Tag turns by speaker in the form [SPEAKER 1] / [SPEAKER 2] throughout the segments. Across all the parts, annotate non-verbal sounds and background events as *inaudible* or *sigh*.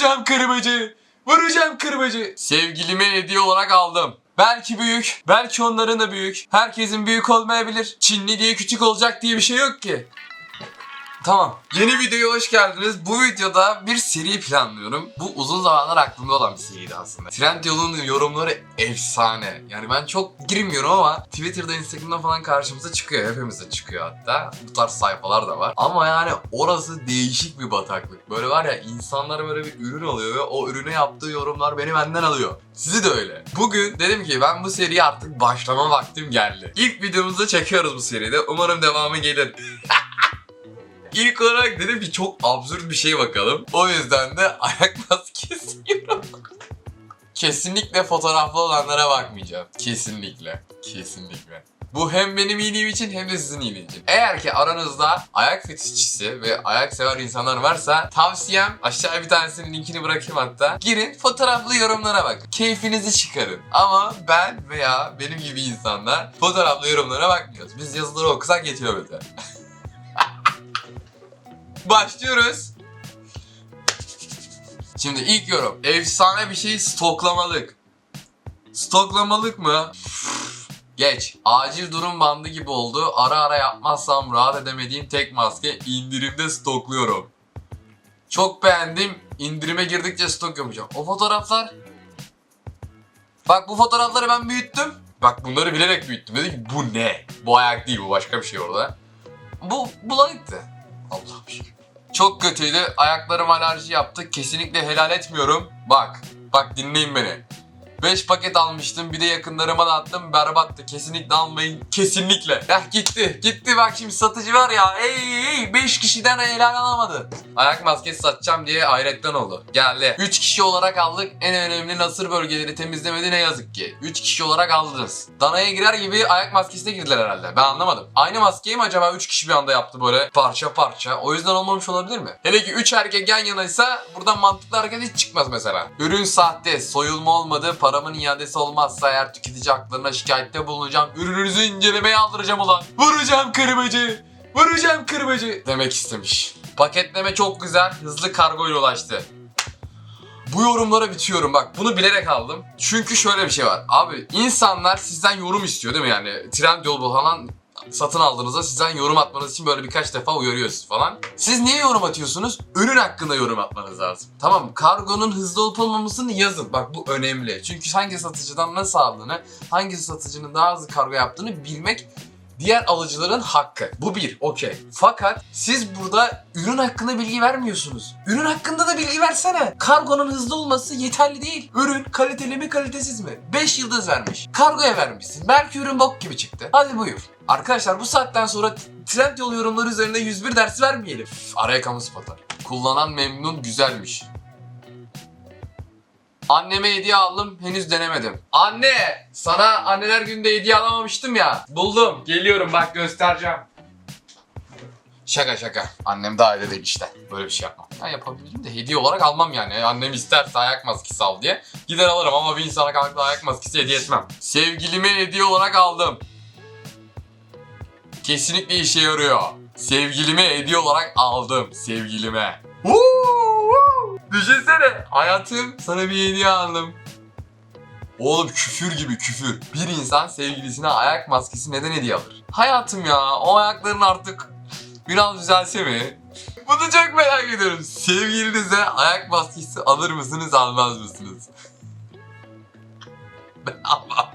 [SPEAKER 1] Vuracağım kırbacı. Vuracağım kırbacı. Sevgilime hediye olarak aldım. Belki büyük, belki onların da büyük. Herkesin büyük olmayabilir. Çinli diye küçük olacak diye bir şey yok ki. Tamam. Yeni videoya hoş geldiniz. Bu videoda bir seri planlıyorum. Bu uzun zamanlar aklımda olan bir seriydi aslında. Trend yolunun yorumları efsane. Yani ben çok girmiyorum ama Twitter'da, Instagram'da falan karşımıza çıkıyor. Hepimize çıkıyor hatta. Bu tarz sayfalar da var. Ama yani orası değişik bir bataklık. Böyle var ya insanlar böyle bir ürün alıyor ve o ürüne yaptığı yorumlar beni benden alıyor. Sizi de öyle. Bugün dedim ki ben bu seriye artık başlama vaktim geldi. İlk videomuzu çekiyoruz bu seride. Umarım devamı gelir. *laughs* İlk olarak dedim ki çok absürt bir şey bakalım. O yüzden de *laughs* ayak maskesi. Kesinlikle fotoğraflı olanlara bakmayacağım. Kesinlikle. Kesinlikle. Bu hem benim iyiliğim için hem de sizin iyiliğiniz için. Eğer ki aranızda ayak fetişçisi ve ayak sever insanlar varsa tavsiyem aşağıya bir tanesinin linkini bırakayım hatta. Girin fotoğraflı yorumlara bakın. Keyfinizi çıkarın. Ama ben veya benim gibi insanlar fotoğraflı yorumlara bakmıyoruz. Biz yazıları okusak yetiyor bize. *laughs* Başlıyoruz. Şimdi ilk yorum. Efsane bir şey stoklamalık. Stoklamalık mı? Geç. Acil durum bandı gibi oldu. Ara ara yapmazsam rahat edemediğim tek maske indirimde stokluyorum. Çok beğendim. İndirime girdikçe stok yapacağım. O fotoğraflar... Bak bu fotoğrafları ben büyüttüm. Bak bunları bilerek büyüttüm. Dedim ki bu ne? Bu ayak değil bu başka bir şey orada. Bu bulanıktı. Allah'ım şükür. Çok kötüydü. Ayaklarım alerji yaptı. Kesinlikle helal etmiyorum. Bak. Bak dinleyin beni. 5 paket almıştım. Bir de yakınlarıma da attım. Berbattı. Kesinlikle almayın. Kesinlikle. Ya gitti. Gitti bak şimdi satıcı var ya. Ey ey 5 kişiden helal alamadı. Ayak maskesi satacağım diye hayretten oldu. Geldi. 3 kişi olarak aldık. En önemli nasır bölgeleri temizlemedi ne yazık ki. 3 kişi olarak aldınız. Danaya girer gibi ayak maskesine girdiler herhalde. Ben anlamadım. Aynı maskeyi mi acaba 3 kişi bir anda yaptı böyle parça parça? O yüzden olmamış olabilir mi? Hele ki 3 erkek yan yanaysa buradan mantıklı hareket hiç çıkmaz mesela. Ürün sahte, soyulma olmadı, paramın iadesi olmazsa eğer tüketici haklarına şikayette bulunacağım. Ürününüzü incelemeye aldıracağım ulan. Vuracağım kırbacı. Vuracağım kırbacı. Demek istemiş. Paketleme çok güzel, hızlı kargo ile ulaştı. Bu yorumlara bitiyorum bak bunu bilerek aldım. Çünkü şöyle bir şey var. Abi insanlar sizden yorum istiyor değil mi yani? Trendyol falan satın aldığınızda sizden yorum atmanız için böyle birkaç defa uyarıyoruz falan. Siz niye yorum atıyorsunuz? Ürün hakkında yorum atmanız lazım. Tamam kargonun hızlı olup olmamasını yazın. Bak bu önemli. Çünkü hangi satıcıdan nasıl aldığını, hangi satıcının daha hızlı kargo yaptığını bilmek diğer alıcıların hakkı. Bu bir, okey. Fakat siz burada ürün hakkında bilgi vermiyorsunuz. Ürün hakkında da bilgi versene. Kargonun hızlı olması yeterli değil. Ürün kaliteli mi kalitesiz mi? 5 yıldız vermiş. Kargoya vermişsin. Belki ürün bok gibi çıktı. Hadi buyur. Arkadaşlar bu saatten sonra Trendyol yorumları üzerinde 101 ders vermeyelim. Üf, araya kamu spotu. Kullanan memnun güzelmiş. Anneme hediye aldım henüz denemedim. Anne sana anneler gününde hediye alamamıştım ya. Buldum. Geliyorum bak göstereceğim. Şaka şaka. Annem daha öyle değil işte. Böyle bir şey yapmam. Ben yapabilirim de hediye olarak almam yani. Annem isterse ayak maskesi al diye. Gider alırım ama bir insana kalkıp ayak maskesi hediye etmem. Sevgilime hediye olarak aldım. Kesinlikle işe yarıyor. Sevgilime hediye olarak aldım. Sevgilime. Woo. Düşünsene. Hayatım sana bir hediye aldım. Oğlum küfür gibi küfür. Bir insan sevgilisine ayak maskesi neden hediye alır? Hayatım ya o ayakların artık biraz düzelse mi? Bunu çok merak ediyorum. Sevgilinize ayak maskesi alır mısınız almaz mısınız? *laughs* Ben almam.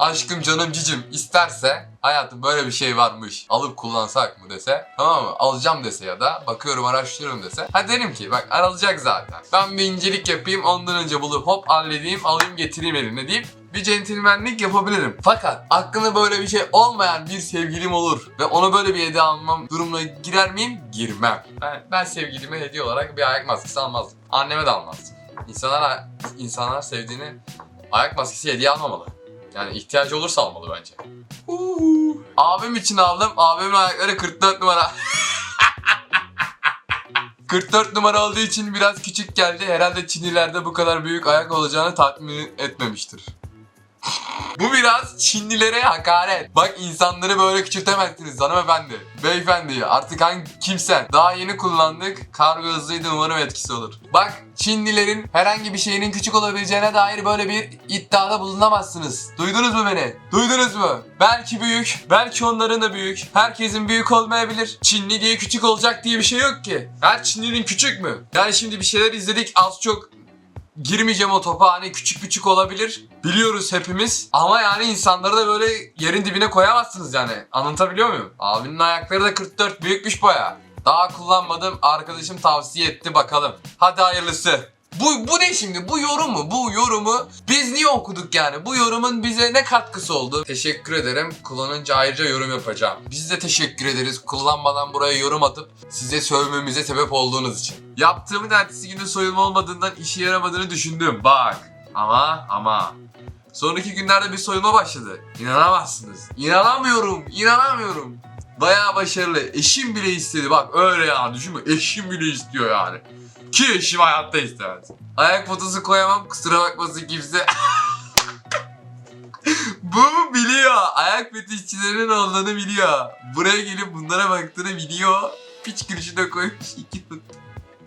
[SPEAKER 1] Aşkım canım cicim isterse hayatım böyle bir şey varmış alıp kullansak mı dese tamam mı alacağım dese ya da bakıyorum araştırıyorum dese ha derim ki bak alacak zaten ben bir incelik yapayım ondan önce bulup hop halledeyim alayım getireyim eline deyip bir centilmenlik yapabilirim. Fakat aklına böyle bir şey olmayan bir sevgilim olur ve ona böyle bir hediye almam durumuna girer miyim? Girmem. Ben, ben sevgilime hediye olarak bir ayak maskesi almazdım. Anneme de almazdım. İnsanlar, insanlar sevdiğini ayak maskesi hediye almamalı. Yani ihtiyacı olursa almalı bence. Uuu. Abim için aldım. Abimin ayakları 44 numara. *laughs* 44 numara olduğu için biraz küçük geldi. Herhalde Çinlilerde bu kadar büyük ayak olacağını tahmin etmemiştir. Bu biraz Çinlilere hakaret. Bak insanları böyle küçültemezsiniz hanımefendi. Beyefendi artık hangi kimsen. Daha yeni kullandık. Kargo hızlıydı umarım etkisi olur. Bak Çinlilerin herhangi bir şeyinin küçük olabileceğine dair böyle bir iddiada bulunamazsınız. Duydunuz mu beni? Duydunuz mu? Belki büyük, belki onların da büyük. Herkesin büyük olmayabilir. Çinli diye küçük olacak diye bir şey yok ki. Her Çinlinin küçük mü? Yani şimdi bir şeyler izledik az çok girmeyeceğim o topa hani küçük küçük olabilir. Biliyoruz hepimiz. Ama yani insanları da böyle yerin dibine koyamazsınız yani. Anlatabiliyor muyum? Abinin ayakları da 44 büyükmüş baya. Daha kullanmadım. Arkadaşım tavsiye etti bakalım. Hadi hayırlısı. Bu, bu ne şimdi? Bu yorum mu? Bu yorumu biz niye okuduk yani? Bu yorumun bize ne katkısı oldu? Teşekkür ederim. Kullanınca ayrıca yorum yapacağım. Biz de teşekkür ederiz. Kullanmadan buraya yorum atıp size sövmemize sebep olduğunuz için. Yaptığımın ertesi günü soyulma olmadığından işe yaramadığını düşündüm. Bak. Ama ama. Sonraki günlerde bir soyulma başladı. İnanamazsınız. İnanamıyorum. İnanamıyorum. Bayağı başarılı. Eşim bile istedi. Bak öyle ya düşünme. Eşim bile istiyor yani. Ki eşim hayatta istemez. Ayak fotosu koyamam kusura bakmasın kimse. *laughs* Bu biliyor. Ayak fetişçilerinin olduğunu biliyor. Buraya gelip bunlara baktığını biliyor. Piç de koymuş iki.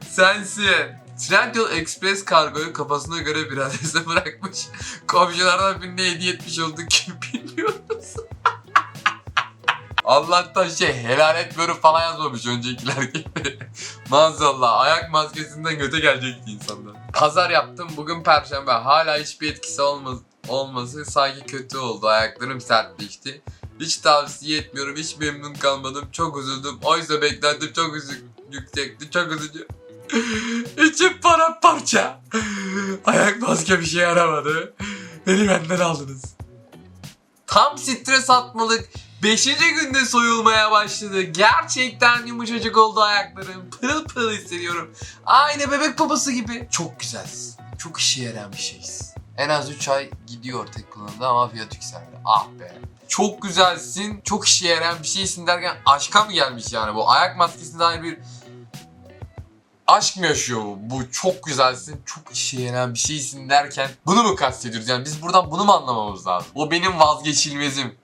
[SPEAKER 1] Sensin. Trendyol Express kargoyu kafasına göre bir adrese *laughs* bırakmış. Komşulardan birine hediye etmiş oldu kim *laughs* bilmiyoruz. Allah'tan şey helal etmiyorum falan yazmamış öncekiler gibi. *laughs* Maazallah ayak maskesinden göte gelecekti insanlar. Pazar yaptım bugün perşembe hala hiçbir etkisi olmaz, olması sanki kötü oldu ayaklarım sertleşti. Hiç tavsiye etmiyorum hiç memnun kalmadım çok üzüldüm oysa beklentim çok üzü- yüksekti çok üzücü. *laughs* İçim paramparça. *laughs* Ayak maske bir şey yaramadı. Beni benden aldınız. Tam stres atmalık 5. günde soyulmaya başladı. Gerçekten yumuşacık oldu ayaklarım. Pırıl pırıl hissediyorum. Aynı bebek babası gibi. Çok güzelsin. Çok işe yarayan bir şeyiz. En az 3 ay gidiyor tek kullanımda ama fiyat yükseldi. Ah be. Çok güzelsin, çok işe yarayan bir şeysin derken aşka mı gelmiş yani bu? Ayak maskesine dair bir aşk mı yaşıyor bu? Bu çok güzelsin, çok işe yarayan bir şeysin derken bunu mu kastediyoruz? Yani biz buradan bunu mu anlamamız lazım? O benim vazgeçilmezim.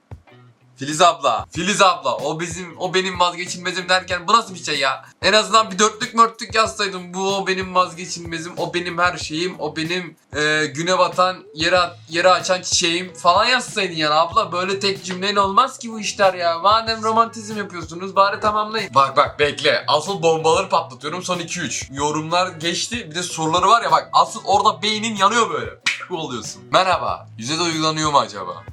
[SPEAKER 1] Filiz abla, Filiz abla o bizim o benim vazgeçilmezim derken bu nasıl bir şey ya? En azından bir dörtlük mörtlük yazsaydım bu o benim vazgeçilmezim, o benim her şeyim, o benim e, güne batan yere, yere açan çiçeğim falan yazsaydın yani abla böyle tek cümleyle olmaz ki bu işler ya. Madem romantizm yapıyorsunuz bari tamamlayın. Bak bak bekle asıl bombaları patlatıyorum son 2-3. Yorumlar geçti bir de soruları var ya bak asıl orada beynin yanıyor böyle. Oluyorsun. Merhaba yüze de uygulanıyor mu acaba?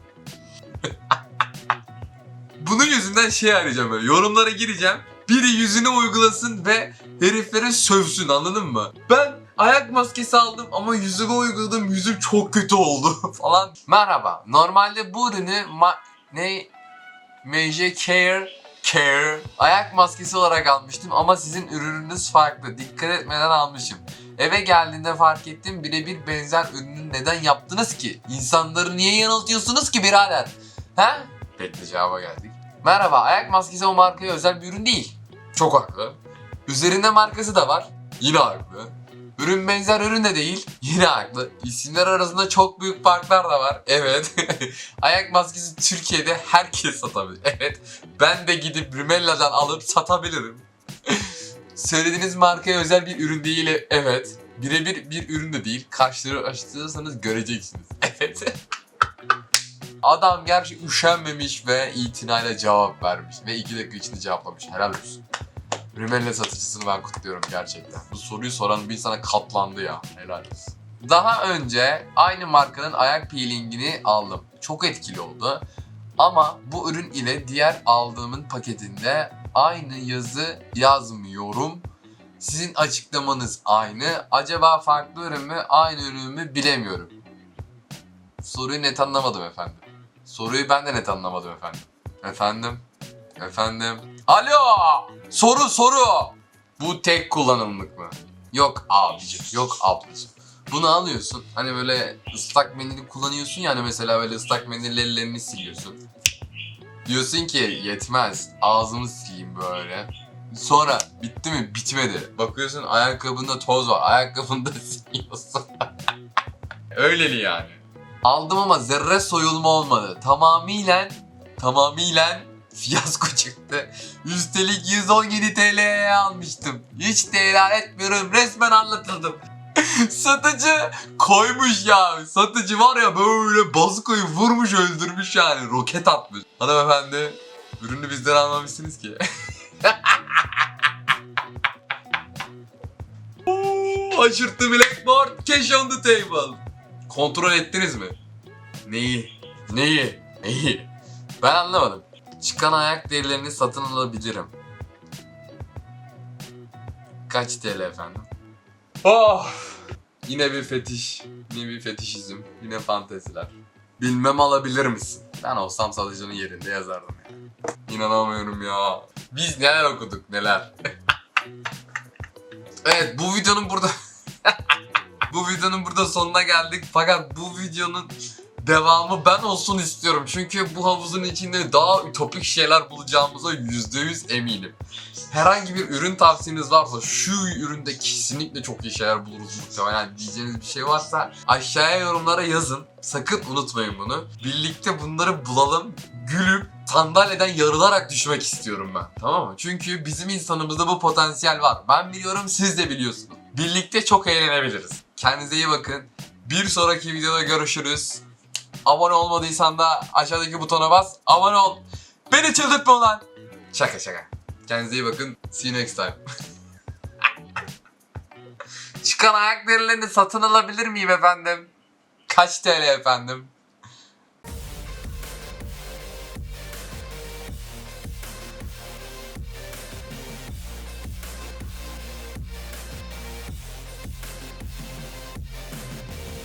[SPEAKER 1] Bunun yüzünden şey arayacağım böyle. Yorumlara gireceğim. Biri yüzüne uygulasın ve heriflere sövsün anladın mı? Ben ayak maskesi aldım ama yüzüme uyguladım. Yüzüm çok kötü oldu *laughs* falan. Merhaba. Normalde bu ürünü ma- ne Meije Care Care ayak maskesi olarak almıştım ama sizin ürününüz farklı. Dikkat etmeden almışım. Eve geldiğinde fark ettim birebir benzer ürünü neden yaptınız ki? İnsanları niye yanıltıyorsunuz ki birader? He? Bekle cevaba geldik. Merhaba, ayak maskesi o markaya özel bir ürün değil. Çok haklı. Üzerinde markası da var. Yine haklı. Ürün benzer ürün de değil. Yine haklı. İsimler arasında çok büyük farklar da var. Evet. *laughs* ayak maskesi Türkiye'de herkes satabilir. Evet. Ben de gidip Rümella'dan alıp satabilirim. *laughs* Söylediğiniz markaya özel bir ürün değil. Evet. Birebir bir ürün de değil. Karşılaştırırsanız göreceksiniz. *laughs* Evet. Adam gerçi üşenmemiş ve itinayla cevap vermiş. Ve iki dakika içinde cevaplamış. Helal olsun. Rümelle satıcısını ben kutluyorum gerçekten. Bu soruyu soran bir insana katlandı ya. Helal olsun. Daha önce aynı markanın ayak peelingini aldım. Çok etkili oldu. Ama bu ürün ile diğer aldığımın paketinde aynı yazı yazmıyorum. Sizin açıklamanız aynı. Acaba farklı ürün mü, aynı ürün mü bilemiyorum. Soruyu net anlamadım efendim. Soruyu ben de net anlamadım efendim. Efendim? Efendim? Alo! Soru soru! Bu tek kullanımlık mı? Yok abicim, yok ablacım. Bunu alıyorsun. Hani böyle ıslak mendili kullanıyorsun yani mesela böyle ıslak mendille ellerini siliyorsun. Diyorsun ki yetmez. Ağzımı sileyim böyle. Sonra bitti mi? Bitmedi. Bakıyorsun ayakkabında toz var. Ayakkabında *laughs* siliyorsun. Öyleli yani. Aldım ama zerre soyulma olmadı. Tamamıyla tamamıyla fiyasko çıktı. Üstelik 117 TL'ye almıştım. Hiç helal etmiyorum. Resmen anlatıldım. *laughs* Satıcı koymuş ya. Satıcı var ya böyle bazukoyu vurmuş öldürmüş yani. Roket atmış. Hanımefendi ürünü bizden almamışsınız ki. *laughs* Aşırttı Blackboard. Cash on the table. Kontrol ettiniz mi? Neyi? Neyi? Neyi? Ben anlamadım. Çıkan ayak derilerini satın alabilirim. Kaç TL efendim? Oh! Yine bir fetiş. Yine bir fetişizm. Yine fanteziler. Bilmem alabilir misin? Ben olsam satıcının yerinde yazardım ya. İnanamıyorum ya. Biz neler okuduk neler. *laughs* evet bu videonun burada... *laughs* bu videonun burada sonuna geldik. Fakat bu videonun devamı ben olsun istiyorum. Çünkü bu havuzun içinde daha ütopik şeyler bulacağımıza %100 eminim. Herhangi bir ürün tavsiyeniz varsa şu üründe kesinlikle çok iyi şeyler buluruz muhtemelen diyeceğiniz bir şey varsa aşağıya yorumlara yazın. Sakın unutmayın bunu. Birlikte bunları bulalım. Gülüp sandalyeden yarılarak düşmek istiyorum ben. Tamam mı? Çünkü bizim insanımızda bu potansiyel var. Ben biliyorum siz de biliyorsunuz. Birlikte çok eğlenebiliriz. Kendinize iyi bakın. Bir sonraki videoda görüşürüz. Abone olmadıysan da aşağıdaki butona bas. Abone ol. Beni çıldırtma lan. Şaka şaka. Kendinize iyi bakın. See you next time. *laughs* Çıkan ayak derilerini satın alabilir miyim efendim? Kaç TL efendim?